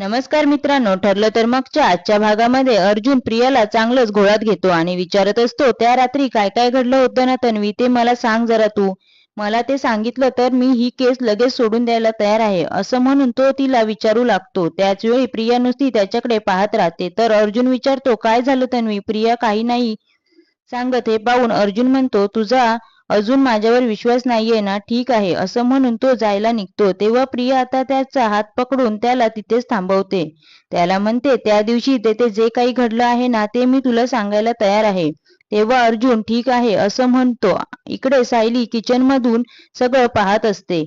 नमस्कार मित्रांनो ठरलं तर मगच्या आजच्या भागामध्ये अर्जुन प्रियाला चांगलंच घोळात घेतो आणि विचारत असतो त्या रात्री काय काय घडलं होतं ना तन्वी? ते मला सांग जरा तू. मला ते सांगितलं तर मी ही केस लगेच सोडून द्यायला तयार आहे. असं म्हणून तो तिला विचारू लागतो. त्याच वेळी प्रिया नुसती त्याच्याकडे पाहत राहते. तर अर्जुन विचारतो काय झालं तन्वी? प्रिया काही नाही सांगत. हे पाहून अर्जुन म्हणतो तुझा अजून माझ्यावर विश्वास नाहीये ना ठीक आहे असं म्हणून तो जायला निघतो. तेव्हा प्रिया आता त्याचा हात पकडून त्याला तिथेच थांबवते. त्याला म्हणते त्या दिवशी तेथे जे काही घडलं आहे ना ते मी तुला सांगायला तयार आहे. तेव्हा अर्जुन ठीक आहे असं म्हणतो. इकडे सायली किचन मधून सगळं पाहत असते.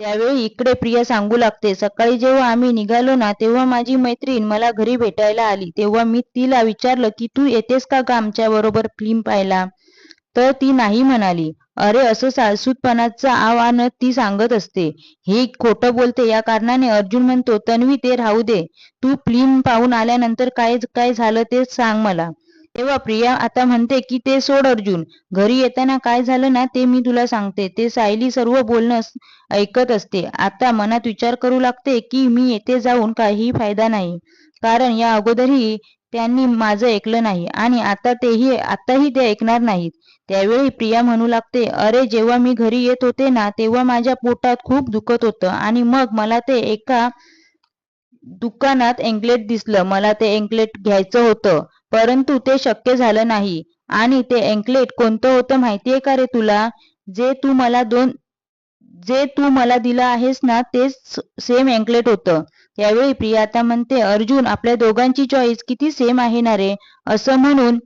त्यावेळी इकडे प्रिया सांगू लागते सकाळी जेव्हा आम्ही निघालो ना तेव्हा माझी मैत्रीण मला घरी भेटायला आली. तेव्हा मी तिला विचारलं की तू येतेस का आमच्या बरोबर फिल्म पाहायला? तर ती नाही म्हणाली. अरे असं सासूतपणाचं आव्हान ती सांगत असते. हे खोटं बोलते या कारणाने अर्जुन म्हणतो तन्वी ते राहू दे. तू फिल्म पाहून आल्यानंतर काय काय झालं ते सांग मला. तेव्हा प्रिया आता म्हणते की ते सोड अर्जुन. घरी येताना काय झालं ना ते मी तुला सांगते. ते सायली सर्व बोलणं ऐकत असते. आता मनात विचार करू लागते की मी येथे जाऊन काही फायदा नाही. कारण या अगोदरही त्यांनी माझं ऐकलं नाही आणि आता तेही आताही ते ऐकणार नाहीत. त्यावेळी प्रिया म्हणू लागते अरे जेव्हा मी घरी येत होते ना तेव्हा माझ्या पोटात खूप दुखत होतं आणि मग मला ते एका दुकानात एंकलेट दिसलं. मला ते एंकलेट घ्यायचं होतं परंतु ते शक्य झालं नाही. आणि ते एंकलेट कोणतं होतं माहितीये का रे तुला? जे तू मला दोन जे तू मला दिलं आहेस ना तेच सेम एंकलेट होतं. त्यावेळी प्रिया आता म्हणते अर्जुन आपल्या दोघांची चॉईस किती सेम आहे ना रे? असं म्हणून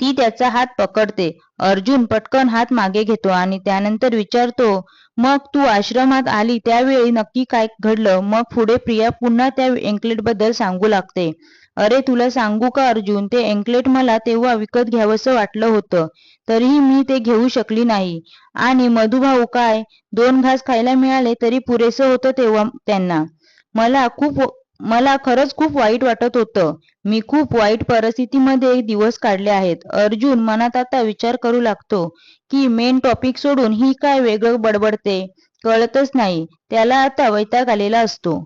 ती त्याचा हात पकडते. अर्जुन पटकन हात मागे घेतो आणि त्यानंतर विचारतो मग तू आश्रमात आली त्यावेळी नक्की काय घडलं? मग पुढे प्रिया पुन्हा त्या एंकलेटबद्दल सांगू लागते. अरे तुला सांगू का अर्जुन? ते एंकलेट मला तेव्हा विकत घ्यावंसं वाटलं होतं. तरीही मी ते घेऊ शकली नाही. आणि मधुभाऊ काय? दोन घास खायला मिळाले तरी पुरेसं होतं तेव्हा त्यांना. मला खूप मला खरंच खूप वाईट वाटत होतं. मी खूप वाईट परिस्थितीमध्ये दिवस काढले आहेत. अर्जुन मनात आता विचार करू लागतो की मेन टॉपिक सोडून ही काय वेगळं बडबडते? कळतच नाही. त्याला आता वैताग आलेला असतो.